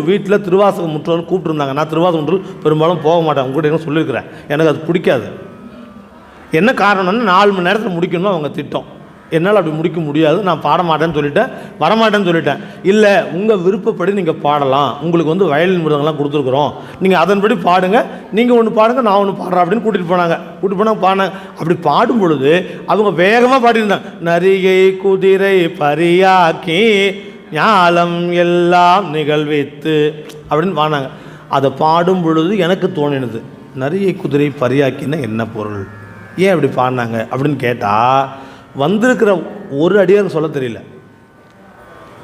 வீட்டில் திருவாசகம் முற்றோன்னு கூப்பிட்டுருந்தாங்க. நான் திருவாசகம் முற்றல் பெரும்பாலும் போக மாட்டேன். உங்கள்கிட்ட சொல்லியிருக்கிறேன். எனக்கு அது பிடிக்காது. என்ன காரணம்னா நாலு மணி நேரத்தில் முடிக்கணும்னு அவங்க திட்டம். என்னால் அப்படி முடிக்க முடியாது. நான் பாட மாட்டேன்னு சொல்லிட்டேன். வரமாட்டேன்னு சொல்லிட்டேன். இல்லை உங்கள் விருப்பப்படி நீங்கள் பாடலாம். உங்களுக்கு வந்து வயலின் மிருதங்கள்லாம் கொடுத்துருக்குறோம். நீங்கள் அதன்படி பாடுங்க. நீங்கள் ஒன்று பாடுங்க நான் ஒன்று பாடுறேன் அப்படின்னு கூட்டிகிட்டு போனாங்க. கூட்டிட்டு போனாங்க பாடினாங்க அப்படி பாடும் பொழுது அவங்க வேகமாக பாடியிருந்தாங்க. நரிகை குதிரை பரியாக்கி ஞாலம் எல்லாம் நிகழ்வித்து அப்படின்னு பாடினாங்க அதை பாடும் பொழுது எனக்கு தோணினது. நிறைய குதிரை பரியாக்கின்னா என்ன பொருள்? ஏன் அப்படி பாடினாங்க? அப்படின்னு கேட்டால் வந்திருக்கிற ஒரு அடியாருக்கு சொல்ல தெரியல.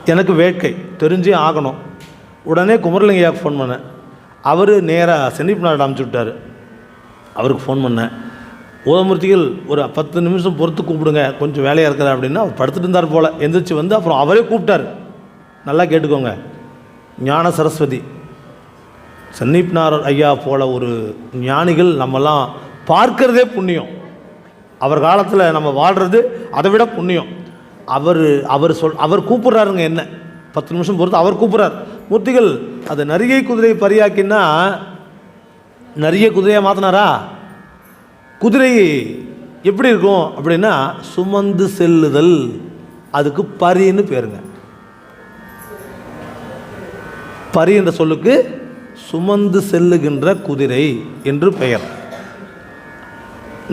எனக்கு வேட்கை தெரிஞ்சே ஆகணும். உடனே குமரலிங்கையாவுக்கு ஃபோன் பண்ணேன். அவர் நேராக சென்னிப் நாடு அமுச்சு விட்டார். அவருக்கு ஃபோன் பண்ணேன். ஓதமூர்த்திகள் ஒரு பத்து நிமிஷம் பொறுத்து கூப்பிடுங்க. கொஞ்சம் வேலையாக இருக்கிறா அப்படின்னா அவர் படுத்துட்டு இருந்தார் போல். எந்திரிச்சு வந்து அப்புறம் அவரே கூப்பிட்டார். நல்லா கேட்டுக்கோங்க. ஞான சரஸ்வதி. சன்னீப்னார் ஐயா போல ஒரு ஞானிகள் நம்மலாம் பார்க்கிறதே புண்ணியம். அவர் காலத்தில் நம்ம வாழ்கிறது அதை விட புண்ணியம். அவர் அவர் சொல் அவர் கூப்பிட்றாருங்க என்ன? பத்து நிமிஷம் பொறுத்து அவர் கூப்பிட்றார். மூர்த்திகள் அது நரிகை குதிரை பரியாக்கின்னா நிறைய குதிரையாக மாற்றினாரா குதிரை எப்படி இருக்கும் அப்படின்னா சுமந்து செல்லுதல் அதுக்கு பரின்னு பேருங்க. பரி என்ற சொல்லுக்கு சுமந்து செல்லுகின்ற குதிரை என்று பெயர்.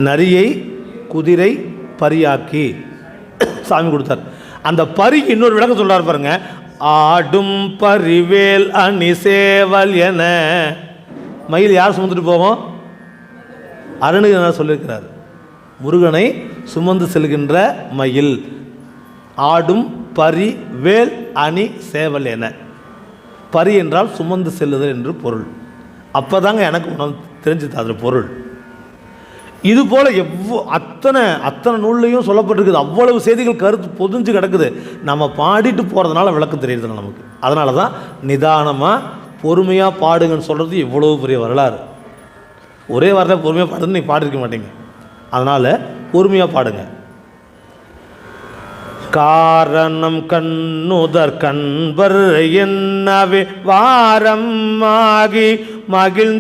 நரியை குதிரை பரியாக்கி சாமி கொடுத்தார். அந்த பரிக்கு இன்னொரு விளக்கம் சொல்றார் பாருங்க. ஆடும் பரிவேல் அணி சேவல் என. மயில் யார் சுமந்துட்டு போவோம் அருணுகனார் சொல்லியிருக்கிறார். முருகனை சுமந்து செல்கின்ற மயில். ஆடும் பரி வேல் அணி சேவல் என. பரி என்றால் சுமந்து செல்லுதல் என்று பொருள். அப்போதாங்க எனக்கு உணவு தெரிஞ்சுது அதில் பொருள். இது போல் எவ்வளோ அத்தனை அத்தனை நூல்லையும் சொல்லப்பட்டிருக்குது. அவ்வளவு செய்திகள் கருத்து பொதிஞ்சு கிடக்குது. நம்ம பாடிட்டு போகிறதுனால விளக்கம் தெரியுது நமக்கு. அதனால தான் நிதானமாக பொறுமையாக பாடுங்கன்னு சொல்கிறது இவ்வளவு பெரிய வரலாறு. ஒரே வாரத்தில் பொறுமையாக பாடுன்னு நீங்கள் பாடிருக்க மாட்டீங்க. அதனால் பொறுமையாக பாடுங்க. காரணம் கண்ணுதர் கண்பர் என்னவே வாரம் ஆகி மகிழ்ந்த